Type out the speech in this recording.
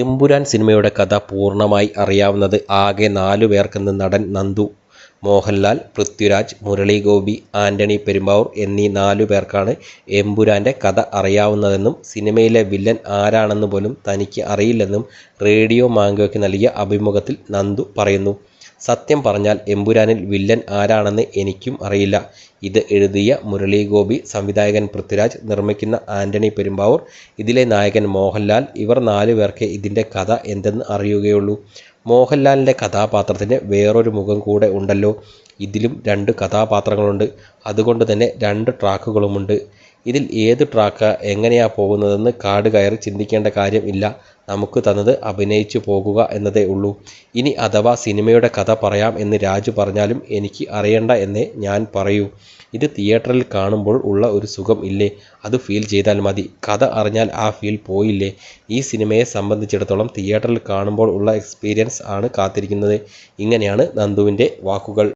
എമ്പുരാൻ സിനിമയുടെ കഥ പൂർണമായി അറിയാവുന്നത് ആകെ നാലു പേർക്കെന്ന് നടൻ നന്ദു. മോഹൻലാൽ, പൃഥ്വിരാജ്, മുരളി ഗോപി, ആന്റണി പെരുമ്പാവൂർ എന്നീ നാലു പേർക്കാണ് എമ്പുരാന്റെ കഥ അറിയാവുന്നതെന്നും സിനിമയിലെ വില്ലൻ ആരാണെന്ന് പോലും തനിക്ക് അറിയില്ലെന്നും റേഡിയോ മാംഗോയ്ക്ക് നൽകിയ അഭിമുഖത്തിൽ നന്ദു പറയുന്നു. സത്യം പറഞ്ഞാൽ എമ്പുരാനിൽ വില്ലൻ ആരാണെന്ന് എനിക്കും അറിയില്ല. ഇത് എഴുതിയ മുരളി ഗോപി, സംവിധായകൻ പൃഥ്വിരാജ്, നിർമ്മിക്കുന്ന ആന്റണി പെരുമ്പാവൂർ, ഇതിലെ നായകൻ മോഹൻലാൽ ഇവർ നാലു പേർക്ക് ഇതിന്റെ കഥ എന്തെന്ന് അറിയുകയുള്ളൂ. മോഹൻലാലിന്റെ കഥാപാത്രത്തിന് വേറൊരു മുഖം കൂടെ ഉണ്ടല്ലോ. ഇതിലും രണ്ട് കഥാപാത്രങ്ങളുണ്ട്. അതുകൊണ്ട് തന്നെ രണ്ട് ട്രാക്കുകളുമുണ്ട്. ഇതിൽ ഏത് ട്രാക്ക് എങ്ങനെയാ പോകുന്നതെന്ന് കാട് കയറി ചിന്തിക്കേണ്ട കാര്യം ഇല്ല. നമുക്ക് തന്നത് അഭിനയിച്ചു പോകുക എന്നതേ ഉള്ളൂ. ഇനി അഥവാ സിനിമയുടെ കഥ പറയാം എന്ന് രാജു പറഞ്ഞാലും എനിക്ക് അറിയണ്ട എന്നേ ഞാൻ പറയൂ. ഇത് തിയേറ്ററിൽ കാണുമ്പോൾ ഉള്ള ഒരു സുഖം ഇല്ലേ അത് ഫീൽ ചെയ്താൽ മതി. കഥ അറിഞ്ഞാൽ ആ ഫീൽ പോയില്ലേ. ഈ സിനിമയെ സംബന്ധിച്ചിടത്തോളം തിയേറ്ററിൽ കാണുമ്പോൾ ഉള്ള എക്സ്പീരിയൻസ് ആണ് കാത്തിരിക്കുന്നത്. ഇങ്ങനെയാണ് നന്ദുവിന്റെ വാക്കുകൾ.